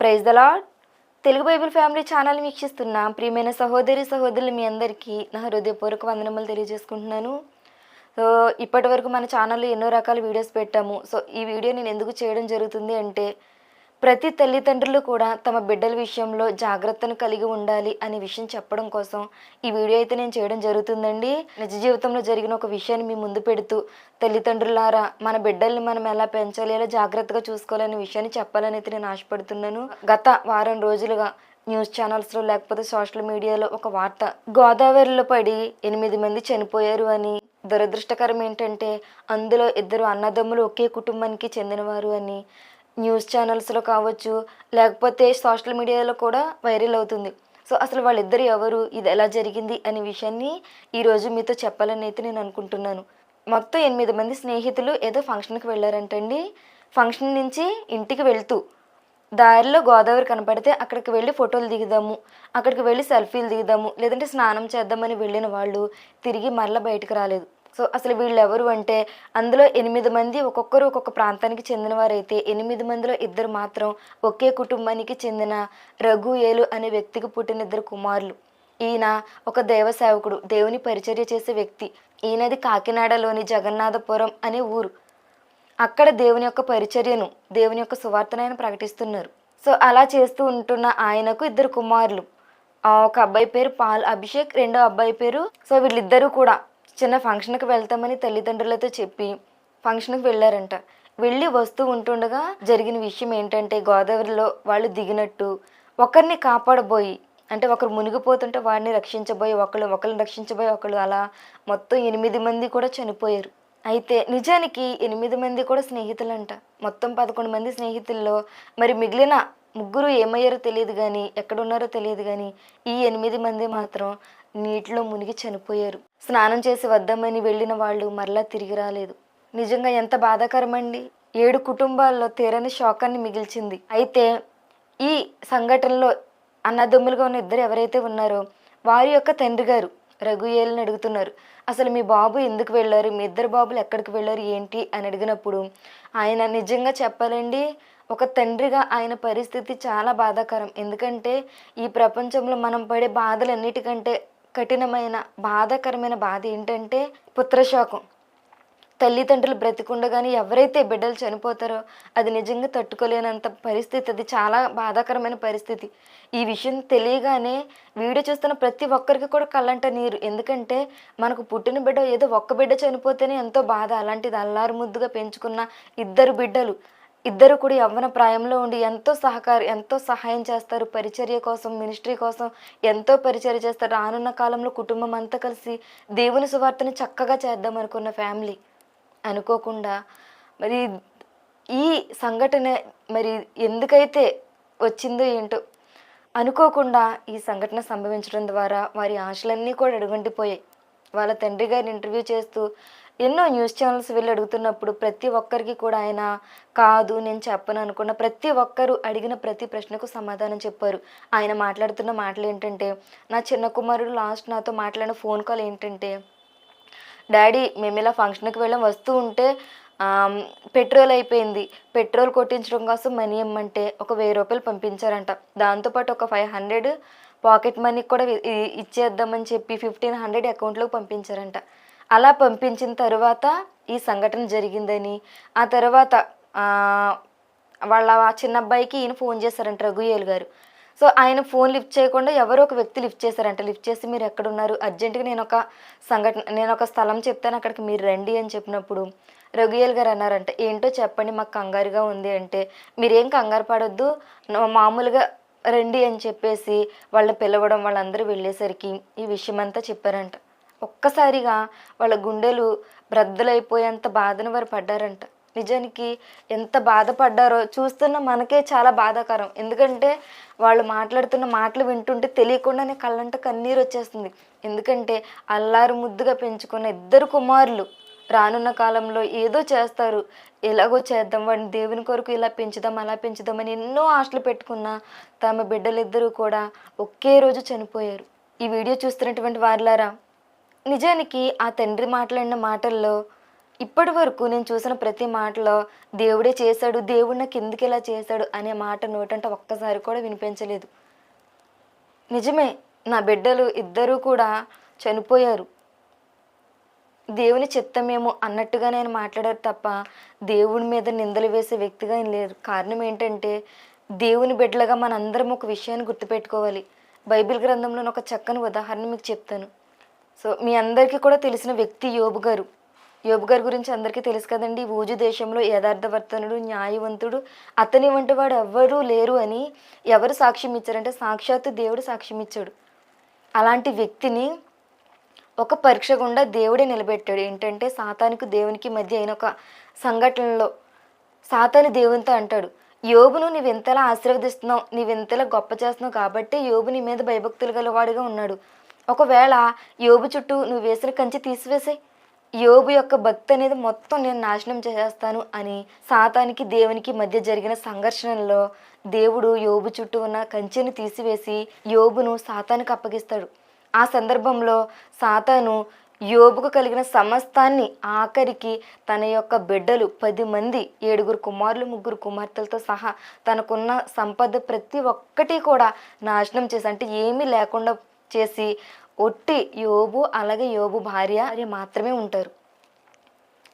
Praise the Lord Telugu Bible family channel వీక్షిస్తున్న ప్రియమైన సహోదరి సహోదరులు మీ అందరికీ నా హృదయపూర్వక వందనములు తెలియజేసుకుంటున్నాను. సో ఇప్పటి వరకు మన ఛానల్లో ఎన్నో రకాల వీడియోస్ పెట్టాము. సో ఈ వీడియో నేను ఎందుకు చేయడం జరుగుతుంది అంటే ప్రతి తల్లిదండ్రులు కూడా తమ బిడ్డల విషయంలో జాగ్రత్తను కలిగి ఉండాలి అనే విషయం చెప్పడం కోసం ఈ వీడియో అయితే నేను చేయడం జరుగుతుందండి. నిజ జీవితంలో జరిగిన ఒక విషయాన్ని మీ ముందు పెడుతూ తల్లిదండ్రులారా మన బిడ్డల్ని మనం ఎలా పెంచాలి ఎలా జాగ్రత్తగా చూసుకోవాలనే విషయాన్ని చెప్పాలని అయితే నేను ఆశపడుతున్నాను. గత వారం రోజులుగా న్యూస్ ఛానల్స్లో లేకపోతే సోషల్ మీడియాలో ఒక వార్త గోదావరిలో పడి ఎనిమిది మంది చనిపోయారు అని దురదృష్టకరం ఏంటంటే అందులో ఇద్దరు అన్నదమ్ములు ఒకే కుటుంబానికి చెందినవారు అని న్యూస్ ఛానల్స్లో కావచ్చు లేకపోతే సోషల్ మీడియాలో కూడా వైరల్ అవుతుంది. సో అసలు వాళ్ళిద్దరు ఎవరు ఇది ఎలా జరిగింది అనే విషయాన్ని ఈరోజు మీతో చెప్పాలని అయితే నేను అనుకుంటున్నాను. మొత్తం ఎనిమిది మంది స్నేహితులు ఏదో ఫంక్షన్కి వెళ్ళారంటండి. ఫంక్షన్ నుంచి ఇంటికి వెళ్తూ దారిలో గోదావరి కనపడితే అక్కడికి వెళ్ళి ఫోటోలు దిగుదాము అక్కడికి వెళ్ళి సెల్ఫీలు దిగుదాము లేదంటే స్నానం చేద్దామని వెళ్ళిన వాళ్ళు తిరిగి మరల బయటకు రాలేదు. సో అసలు వీళ్ళు ఎవరు అంటే అందులో ఎనిమిది మంది ఒక్కొక్కరు ఒక్కొక్క ప్రాంతానికి చెందినవారైతే ఎనిమిది మందిలో ఇద్దరు మాత్రం ఒకే కుటుంబానికి చెందిన రఘు ఏలు అనే వ్యక్తికి పుట్టిన ఇద్దరు కుమారులు. ఈయన ఒక దైవ సేవకుడు దేవుని పరిచర్య చేసే వ్యక్తి. ఈయనది కాకినాడలోని జగన్నాథపురం అనే ఊరు. అక్కడ దేవుని యొక్క పరిచర్యను దేవుని యొక్క సువార్తను ఆయన ప్రకటిస్తున్నారు. సో అలా చేస్తూ ఉంటున్న ఆయనకు ఇద్దరు కుమారులు. ఒక అబ్బాయి పేరు పాల్ అభిషేక్ రెండో అబ్బాయి పేరు సో వీళ్ళిద్దరూ కూడా చిన్న ఫంక్షన్కి వెళ్తామని తల్లిదండ్రులతో చెప్పి ఫంక్షన్కి వెళ్ళారంట. వెళ్ళి వస్తూ ఉంటుండగా జరిగిన విషయం ఏంటంటే గోదావరిలో వాళ్ళు దిగినట్టు ఒకరిని కాపాడబోయి అంటే ఒకరు మునిగిపోతుంటే వాడిని రక్షించబోయి ఒకళ్ళు ఒకరిని రక్షించబోయి ఒకళ్ళు అలా మొత్తం ఎనిమిది మంది కూడా చనిపోయారు. అయితే నిజానికి ఎనిమిది మంది కూడా స్నేహితులంట. మొత్తం పదకొండు మంది స్నేహితుల్లో మరి మిగిలిన ముగ్గురు ఏమయ్యారో తెలియదు కానీ ఎక్కడున్నారో తెలియదు కానీ ఈ ఎనిమిది మంది మాత్రం నీటిలో మునిగి చనిపోయారు. స్నానం చేసి వద్దామని వెళ్ళిన వాళ్ళు మరలా తిరిగి రాలేదు. నిజంగా ఎంత బాధాకరమండి? ఏడు కుటుంబాల్లో తీరని శోకాన్ని మిగిల్చింది. అయితే ఈ సంఘటనలో అన్నదమ్ములుగా ఉన్న ఇద్దరు ఎవరైతే ఉన్నారో వారి యొక్క తండ్రి గారు రఘుయేల్ని అడుగుతున్నారు. అసలు మీ బాబు ఎందుకు వెళ్ళారు? మీ ఇద్దరు బాబులు ఎక్కడికి వెళ్ళారు? ఏంటి? అని అడిగినప్పుడు ఆయన నిజంగా చెప్పాలండి ఒక తండ్రిగా ఆయన పరిస్థితి చాలా బాధాకరం. ఎందుకంటే ఈ ప్రపంచంలో మనం పడే బాధలన్నిటికంటే కఠినమైన బాధాకరమైన బాధ ఏంటంటే పుత్రశోకం. తల్లిదండ్రులు బ్రతికుండగానే ఎవరైతే బిడ్డలు చనిపోతారో అది నిజంగా తట్టుకోలేనంత పరిస్థితి. అది చాలా బాధాకరమైన పరిస్థితి. ఈ విషయం తెలియగానే వీడియో చూస్తున్న ప్రతి ఒక్కరికి కూడా కళ్ళంట నీరు. ఎందుకంటే మనకు పుట్టిన బిడ్డ ఏదో ఒక్క బిడ్డ చనిపోతేనే ఎంతో బాధ. అలాంటిది అల్లారు ముద్దుగా పెంచుకున్న ఇద్దరు బిడ్డలు. ఇద్దరు కూడా యవ్వన ప్రాయంలో ఉండి ఎంతో సహకార ఎంతో సహాయం చేస్తారు. పరిచర్య కోసం మినిస్ట్రీ కోసం ఎంతో పరిచర్య చేస్తారు. రానున్న కాలంలో కుటుంబం అంతా కలిసి దేవుని సువార్తను చక్కగా చేద్దాం అనుకున్న ఫ్యామిలీ. అనుకోకుండా మరి ఈ సంఘటన మరి ఎందుకైతే వచ్చిందో ఏంటో అనుకోకుండా ఈ సంఘటన సంభవించడం ద్వారా వారి ఆశలన్నీ కూడా అడుగంటిపోయాయి వాళ్ళ తండ్రి గారిని ఇంటర్వ్యూ చేస్తూ ఎన్నో న్యూస్ ఛానల్స్ వెళ్ళి అడుగుతున్నప్పుడు ప్రతి ఒక్కరికి కూడా ఆయన కాదు నేను చెప్పను అనుకున్న ప్రతి ఒక్కరు అడిగిన ప్రతి ప్రశ్నకు సమాధానం చెప్పారు. ఆయన మాట్లాడుతున్న మాటలు ఏంటంటే నా చిన్న కుమారుడు లాస్ట్ నాతో మాట్లాడిన ఫోన్ కాల్ ఏంటంటే డాడీ మేము ఇలా ఫంక్షన్కి వెళ్ళాం వస్తూ ఉంటే పెట్రోల్ అయిపోయింది. పెట్రోల్ కొట్టించడం కోసం మనీ ఇమ్మంటే ఒక వెయ్యి రూపాయలు పంపించారంట. దాంతోపాటు ఒక ఫైవ్ హండ్రెడ్ పాకెట్ మనీ కూడా ఇచ్చేద్దామని చెప్పి ఫిఫ్టీన్ హండ్రెడ్ అకౌంట్లోకి పంపించారంట. అలా పంపించిన తర్వాత ఈ సంఘటన జరిగిందని ఆ తర్వాత వాళ్ళ చిన్న అబ్బాయికి ఈయన ఫోన్ చేశారంట రఘుయేల్ గారు. సో ఆయన ఫోన్ లిఫ్ట్ చేయకుండా ఎవరో ఒక వ్యక్తి లిఫ్ట్ చేశారంట. లిఫ్ట్ చేసి మీరు ఎక్కడున్నారు? అర్జెంటుగా నేను ఒక సంఘటన నేను ఒక స్థలం చెప్తాను అక్కడికి మీరు రండి అని చెప్పినప్పుడు రఘుయల్ గారు అన్నారంట. ఏంటో చెప్పండి మాకు కంగారుగా ఉంది అంటే మీరేం కంగారు పడొద్దు మామూలుగా రండి అని చెప్పేసి వాళ్ళని పిలవడం వాళ్ళందరూ వెళ్ళేసరికి ఈ విషయం అంతా చెప్పారంట. ఒక్కసారిగా వాళ్ళ గుండెలు బ్రద్దలైపోయేంత బాధను వారు పడ్డారంట. నిజానికి ఎంత బాధపడ్డారో చూస్తున్న మనకే చాలా బాధాకరం. ఎందుకంటే వాళ్ళు మాట్లాడుతున్న మాటలు వింటుంటే తెలియకుండానే కళ్ళంట కన్నీరు వచ్చేస్తుంది. ఎందుకంటే అల్లారు ముద్దుగా పెంచుకున్న ఇద్దరు కుమారులు రానున్న కాలంలో ఏదో చేస్తారు. ఎలాగో చేద్దాం వాడిని దేవుని కొరకు ఇలా పెంచుదాం అలా పెంచుదామని ఎన్నో ఆశలు పెట్టుకున్న తమ బిడ్డలిద్దరూ కూడా ఒకే రోజు చనిపోయారు. ఈ వీడియో చూస్తున్నటువంటి వారిలారా నిజానికి ఆ తండ్రి మాట్లాడిన మాటల్లో ఇప్పటి వరకు నేను చూసిన ప్రతి మాటలో దేవుడే చేశాడు దేవుడు నాకు ఎందుకు ఇలా చేశాడు అనే మాట నోటంటే ఒక్కసారి కూడా వినిపించలేదు. నిజమే నా బిడ్డలు ఇద్దరూ కూడా చనిపోయారు. దేవుని చిత్తమేమో అన్నట్టుగా నేను మాట్లాడారు తప్ప దేవుని మీద నిందలు వేసే వ్యక్తిగా లేరు కారణం ఏంటంటే దేవుని బిడ్డలుగా మనందరం ఒక విషయాన్ని గుర్తుపెట్టుకోవాలి. బైబిల్ గ్రంథంలోని ఒక చక్కని ఉదాహరణ మీకు చెప్తాను. సో మీ అందరికీ కూడా తెలిసిన వ్యక్తి యోబు గారు. యోబు గారి గురించి అందరికీ తెలుసు కదండి. ఊజు దేశంలో యథార్థవర్తనుడు న్యాయవంతుడు. అతని వంటి వాడు ఎవ్వరూ లేరు అని ఎవరు సాక్ష్యం ఇచ్చారంటే సాక్షాత్తు దేవుడు సాక్ష్యం ఇచ్చాడు. అలాంటి వ్యక్తిని ఒక పరీక్ష గుండా దేవుడే నిలబెట్టాడు. ఏంటంటే సాతానికి దేవునికి మధ్య అయిన ఒక సంఘటనలో సాతాని దేవునితో అంటాడు యోబును నీవెంతలా ఆశీర్వదిస్తున్నావు నీవెంతలా గొప్ప చేస్తున్నావు కాబట్టి యోబు నీ మీద భయభక్తులు గలవాడిగా ఉన్నాడు. ఒకవేళ యోబు చుట్టూ నువ్వు వేసిన కంచి తీసివేసాయి. యోబు యొక్క భక్తి అనేది మొత్తం నేను నాశనం చేసేస్తాను అని సాతానికి దేవునికి మధ్య జరిగిన సంఘర్షణలో దేవుడు యోబు చుట్టూ ఉన్న కంచెని తీసివేసి యోబును సాతానికి అప్పగిస్తాడు. ఆ సందర్భంలో సాతాను యోబుకు కలిగిన సమస్తాన్ని ఆఖరికి తన యొక్క బిడ్డలు పది మంది ఏడుగురు కుమారులు ముగ్గురు కుమార్తెలతో సహా తనకున్న సంపద ప్రతి ఒక్కటి కూడా నాశనం చేసి అంటే ఏమీ లేకుండా చేసి ఒట్టి యోబు అలాగే యోబు భార్య భార్య మాత్రమే ఉంటారు.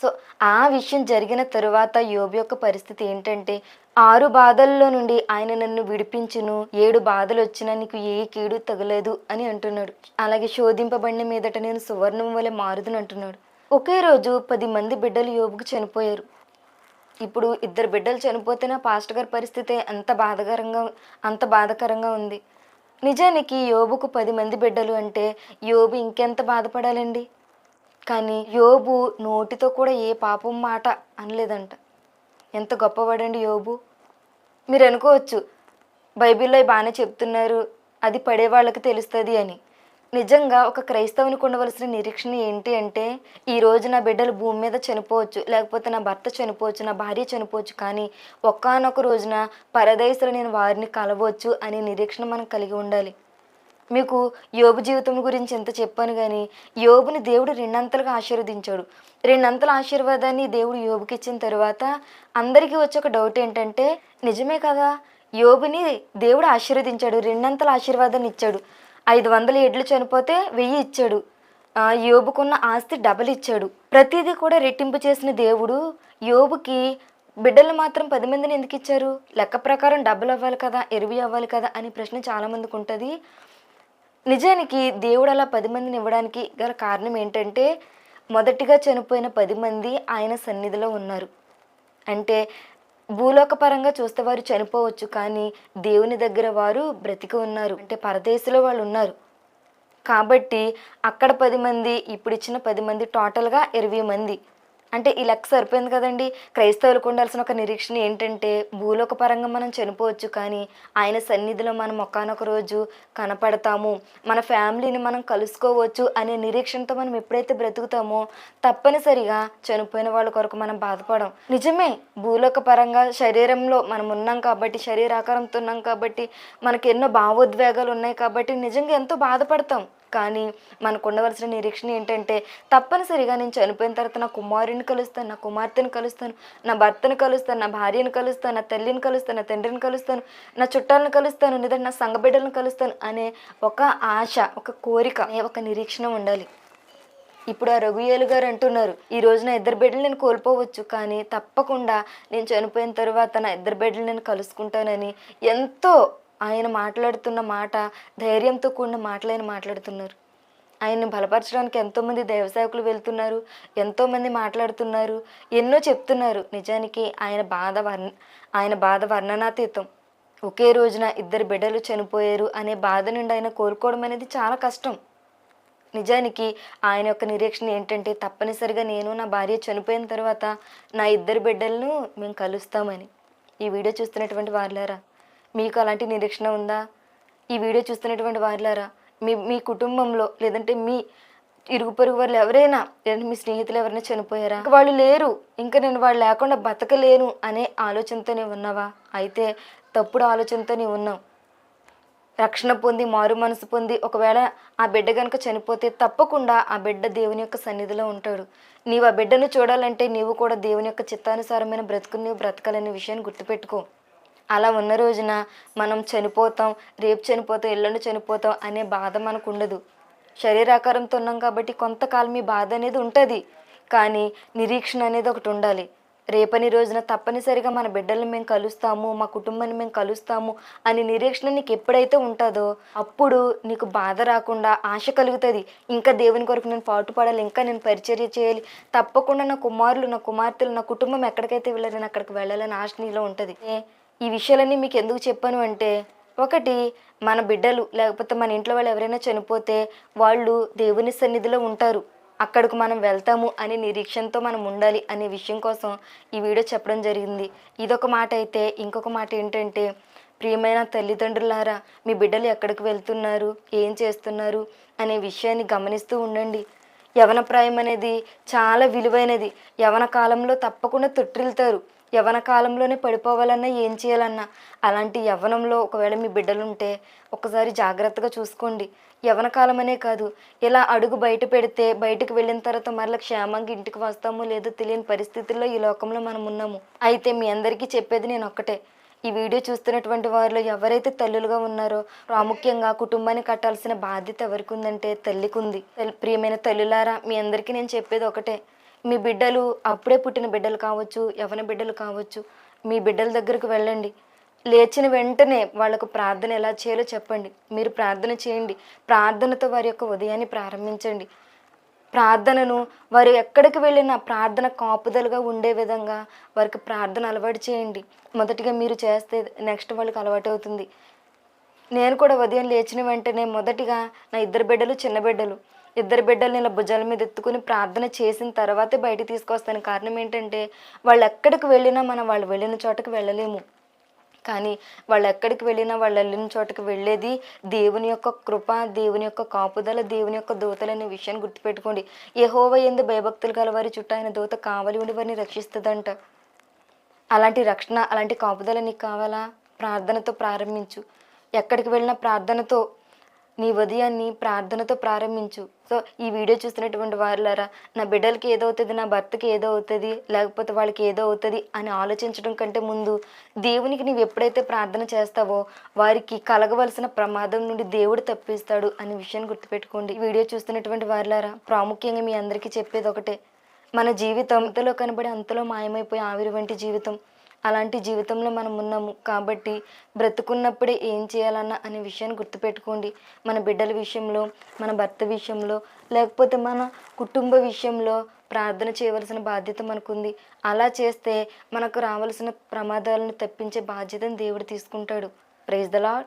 సో ఆ విషయం జరిగిన తరువాత యోబు యొక్క పరిస్థితి ఏంటంటే ఆరు బాధల్లో నుండి ఆయన నన్ను విడిపించును ఏడు బాధలు వచ్చినా నీకు ఏ కీడు తగలేదు అని అంటున్నాడు. అలాగే శోధింపబడిన మీదట నేను సువర్ణం వలె మారుదని అంటున్నాడు. ఒకే రోజు పది మంది బిడ్డలు యోబుకు చనిపోయారు. ఇప్పుడు ఇద్దరు బిడ్డలు చనిపోతే నా పాస్టర్ గారి పరిస్థితి అంత బాధకరంగా అంత బాధకరంగా ఉంది. నిజానికి యోబుకు పది మంది బిడ్డలు అంటే యోబు ఇంకెంత బాధపడాలండి? కానీ యోబు నోటితో కూడా ఏ పాపం మాట అనలేదంట. ఎంత గొప్పవాడండి యోబు? మీరు అనుకోవచ్చు బైబిల్లో బాగానే చెప్తున్నారు అది పడే వాళ్ళకి తెలుస్తుంది అని. నిజంగా ఒక క్రైస్తవునికి ఉండవలసిన నిరీక్షణ ఏంటి అంటే ఈ రోజు నా బిడ్డలు భూమి మీద చనిపోవచ్చు లేకపోతే నా భర్త చనిపోవచ్చు నా భార్య చనిపోవచ్చు కానీ ఒకానొక రోజున పరదేశంలో నేను వారిని కలవచ్చు అనే నిరీక్షణ మనం కలిగి ఉండాలి. మీకు యోబు జీవితం గురించి ఎంత చెప్పాను కానీ యోబుని దేవుడు రెండంతలుగా ఆశీర్వదించాడు. రెండంతల ఆశీర్వాదాన్ని దేవుడు యోబుకి ఇచ్చిన తర్వాత అందరికీ వచ్చే ఒక డౌట్ ఏంటంటే నిజమే కదా? యోబుని దేవుడు ఆశీర్వదించాడు రెండంతల ఆశీర్వాదాన్ని ఇచ్చాడు. ఐదు వందల ఎడ్లు చనిపోతే వెయ్యి ఇచ్చాడు. యోబుకున్న ఆస్తి డబల్ ఇచ్చాడు. ప్రతిదీ కూడా రెట్టింపు చేసిన దేవుడు యోబుకి బిడ్డలు మాత్రం పది మందిని ఎందుకు ఇచ్చారు? లెక్క ప్రకారం డబ్బులు అవ్వాలి కదా ఎరువి అవ్వాలి కదా అనే ప్రశ్న చాలామందికి ఉంటుంది. నిజానికి దేవుడు అలా పది మందిని ఇవ్వడానికి గల కారణం ఏంటంటే మొదటిగా చనిపోయిన పది మంది ఆయన సన్నిధిలో ఉన్నారు. అంటే భూలోకపరంగా చూస్తే వారు చనిపోవచ్చు కానీ దేవుని దగ్గర వారు బ్రతికి ఉన్నారు. అంటే పరదేశంలో వాళ్ళు ఉన్నారు. కాబట్టి అక్కడ పది మంది ఇప్పుడు ఇచ్చిన పది మంది టోటల్గా ఇరవై మంది. అంటే ఈ లెక్క సరిపోయింది కదండి. క్రైస్తవులకు ఉండాల్సిన ఒక నిరీక్షణ ఏంటంటే భూలోక పరంగా మనం చనిపోవచ్చు కానీ ఆయన సన్నిధిలో మనం ఒకనొక రోజు కనపడతాము. మన ఫ్యామిలీని మనం కలుసుకోవచ్చు అనే నిరీక్షణతో మనం ఎప్పుడైతే బ్రతుకుతామో తప్పనిసరిగా చనిపోయిన వాళ్ళ కొరకు మనం బాధపడం. నిజమే భూలోక పరంగా శరీరంలో మనం ఉన్నాం కాబట్టి శరీరాకారంతో ఉన్నాం కాబట్టి మనకి ఎన్నో భావోద్వేగాలు ఉన్నాయి కాబట్టి నిజంగా ఎంతో బాధపడతాం. కానీ మనకు ఉండవలసిన నిరీక్షణ ఏంటంటే తప్పనిసరిగా నేను చనిపోయిన తర్వాత నా కుమారుని కలుస్తాను నా కుమార్తెను కలుస్తాను నా భర్తను కలుస్తాను నా భార్యను కలుస్తాను నా తల్లిని కలుస్తాను నా తండ్రిని కలుస్తాను నా చుట్టాలను కలుస్తాను లేదంటే నా సంగబిడ్డలను కలుస్తాను అనే ఒక ఆశ ఒక కోరిక అనే ఒక నిరీక్షణ ఉండాలి. ఇప్పుడు ఆ రఘుయేలు గారు అంటున్నారు ఈ రోజు నా ఇద్దరు బిడ్డలు నేను కోల్పోవచ్చు కానీ తప్పకుండా నేను చనిపోయిన తర్వాత నా ఇద్దరు బిడ్డలు నేను కలుసుకుంటానని ఎంతో ఆయన మాట్లాడుతున్న మాట ధైర్యంతో కూడిన మాటలు ఆయన మాట్లాడుతున్నారు. ఆయన్ని బలపరచడానికి ఎంతోమంది దైవసేవకులు వెళ్తున్నారు ఎంతోమంది మాట్లాడుతున్నారు ఎన్నో చెప్తున్నారు. నిజానికి ఆయన బాధ వర్ణ ఆయన బాధ వర్ణనాతీతం. ఒకే రోజున ఇద్దరు బిడ్డలు చనిపోయారు అనే బాధ నుండి ఆయన కోలుకోవడం అనేది చాలా కష్టం. నిజానికి ఆయన యొక్క నిరీక్షణ ఏంటంటే తప్పనిసరిగా నేను నా భార్య చనిపోయిన తర్వాత నా ఇద్దరు బిడ్డలను మేము కలుస్తామని. ఈ వీడియో చూస్తున్నటువంటి వారులారా మీకు అలాంటి నిరీక్షణ ఉందా? ఈ వీడియో చూస్తున్నటువంటి వారిలారా మీ మీ కుటుంబంలో లేదంటే మీ ఇరుగు పొరుగు వాళ్ళు ఎవరైనా లేదంటే మీ స్నేహితులు ఎవరైనా చనిపోయారా? వాళ్ళు లేరు ఇంకా నేను వాళ్ళు లేకుండా బతకలేను అనే ఆలోచనతోనే ఉన్నావా? అయితే తప్పుడు ఆలోచనతోనే ఉన్నావు రక్షణ పొంది మారు మనసు పొంది ఒకవేళ ఆ బిడ్డ కనుక చనిపోతే తప్పకుండా ఆ బిడ్డ దేవుని యొక్క సన్నిధిలో ఉంటాడు. నీవు ఆ బిడ్డను చూడాలంటే నీవు కూడా దేవుని యొక్క చిత్తానుసారమైన బ్రతుకుని బ్రతకాలనే విషయాన్ని గుర్తుపెట్టుకో. అలా ఉన్న రోజున మనం చనిపోతాం రేపు చనిపోతాం ఎల్లుండి చనిపోతాం అనే బాధ మనకు ఉండదు శరీరాకారంతో ఉన్నాం కాబట్టి కొంతకాలం ఈ బాధ అనేది ఉంటుంది. కానీ నిరీక్షణ అనేది ఒకటి ఉండాలి. రేపని రోజున తప్పనిసరిగా మన బిడ్డల్ని మేము కలుస్తాము మా కుటుంబాన్ని మేము కలుస్తాము అనే నిరీక్షణ నీకు ఎప్పుడైతే ఉంటుందో అప్పుడు నీకు బాధ రాకుండా ఆశ కలుగుతుంది. ఇంకా దేవుని కొరకు నేను పాటుపడాలి ఇంకా నేను పరిచర్య చేయాలి. తప్పకుండా నా కుమారులు నా కుమార్తెలు నా కుటుంబం ఎక్కడికైతే వెళ్ళాలి నేను అక్కడికి వెళ్ళాలని ఆశ నీలో ఉంటుంది. ఏ, ఈ విషయాలన్నీ మీకు ఎందుకు చెప్పాను అంటే ఒకటి మన బిడ్డలు లేకపోతే మన ఇంట్లో వాళ్ళు ఎవరైనా చనిపోతే వాళ్ళు దేవుని సన్నిధిలో ఉంటారు. అక్కడికి మనం వెళ్తాము అనే నిరీక్షణతో మనం ఉండాలి అనే విషయం కోసం ఈ వీడియో చెప్పడం జరిగింది. ఇదొక మాట అయితే ఇంకొక మాట ఏంటంటే ప్రియమైన తల్లిదండ్రులారా మీ బిడ్డలు ఎక్కడికి వెళ్తున్నారు ఏం చేస్తున్నారు అనే విషయాన్ని గమనిస్తూ ఉండండి. యవన ప్రాయం అనేది చాలా విలువైనది. యవన కాలంలో తప్పకుండా తొట్టిల్తారు. యవన కాలంలోనే పడిపోవాలన్నా ఏం చేయాలన్నా? అలాంటి యవ్వనంలో ఒకవేళ మీ బిడ్డలుంటే ఒకసారి జాగ్రత్తగా చూసుకోండి. యవన కాలం అనే కాదు ఇలా అడుగు బయట పెడితే బయటకు వెళ్ళిన తర్వాత మరలా క్షేమంగా ఇంటికి వస్తామో లేదో తెలియని పరిస్థితుల్లో ఈ లోకంలో మనం ఉన్నాము. అయితే మీ అందరికీ చెప్పేది నేను ఒక్కటే. ఈ వీడియో చూస్తున్నటువంటి వారిలో ఎవరైతే తల్లులుగా ఉన్నారో ప్రాముఖ్యంగా కుటుంబాన్ని కట్టాల్సిన బాధ్యత ఎవరికి ఉందంటే తల్లికి ఉంది ప్రియమైన తల్లులారా మీ అందరికీ నేను చెప్పేది ఒకటే. మీ బిడ్డలు అప్పుడే పుట్టిన బిడ్డలు కావచ్చు యవన బిడ్డలు కావచ్చు మీ బిడ్డల దగ్గరకు వెళ్ళండి. లేచిన వెంటనే వాళ్ళకు ప్రార్థన ఎలా చేయాలో చెప్పండి. మీరు ప్రార్థన చేయండి. ప్రార్థనతో వారి యొక్క ఉదయాన్ని ప్రారంభించండి. ప్రార్థనను వారు ఎక్కడికి వెళ్ళినా ప్రార్థన కాపుదలుగా ఉండే విధంగా వారికి ప్రార్థన అలవాటు చేయండి. మొదటిగా మీరు చేస్తే నెక్స్ట్ వాళ్ళకి అలవాటు అవుతుంది. నేను కూడా ఉదయం లేచిన వెంటనే మొదటిగా నా ఇద్దరు బిడ్డలు చిన్న బిడ్డలు ఇద్దరు బిడ్డల్ని ఇలా భుజాల మీద ఎత్తుకుని ప్రార్థన చేసిన తర్వాతే బయటికి తీసుకొస్తాను. కారణం ఏంటంటే వాళ్ళు ఎక్కడికి వెళ్ళినా మనం వాళ్ళు వెళ్ళిన చోటకి వెళ్ళలేము. కానీ వాళ్ళు ఎక్కడికి వెళ్ళినా వాళ్ళు వెళ్ళిన చోటకి వెళ్ళేది దేవుని యొక్క కృప దేవుని యొక్క కాపుదల దేవుని యొక్క దూతలు అనే విషయాన్ని గుర్తుపెట్టుకోండి. యెహోవా ఎందు భయభక్తులు గల వారి చుట్టూ ఆయన దూత కావలి ఉండి వారిని రక్షిస్తుందంట. అలాంటి రక్షణ అలాంటి కాపుదల నీకు కావాలా? ప్రార్థనతో ప్రారంభించు. ఎక్కడికి వెళ్ళిన ప్రార్థనతో నీ ఉదయాన్ని ప్రార్థనతో ప్రారంభించు. సో ఈ వీడియో చూస్తున్నటువంటి వారులారా నా బిడ్డలకి ఏదో అవుతుంది నా భర్తకి ఏదో అవుతుంది లేకపోతే వాళ్ళకి ఏదో అవుతుంది అని ఆలోచించడం కంటే ముందు దేవునికి నీవు ఎప్పుడైతే ప్రార్థన చేస్తావో వారికి కలగవలసిన ప్రమాదం నుండి దేవుడు తప్పిస్తాడు అనే విషయాన్ని గుర్తుపెట్టుకోండి. ఈ వీడియో చూస్తున్నటువంటి వారులారా ప్రాముఖ్యంగా మీ అందరికీ చెప్పేది ఒకటే. మన జీవితం అంతలో కనబడి అంతలో మాయమైపోయి ఆవిరి వంటి జీవితం. అలాంటి జీవితంలో మనం ఉన్నాము కాబట్టి బ్రతుకున్నప్పుడే ఏం చేయాలన్న అనే విషయాన్ని గుర్తుపెట్టుకోండి. మన బిడ్డల విషయంలో మన భర్త విషయంలో లేకపోతే మన కుటుంబ విషయంలో ప్రార్థన చేయవలసిన బాధ్యత మనకుంది. అలా చేస్తే మనకు రావాల్సిన ప్రమాదాలను తప్పించే బాధ్యతను దేవుడు తీసుకుంటాడు. Praise the lord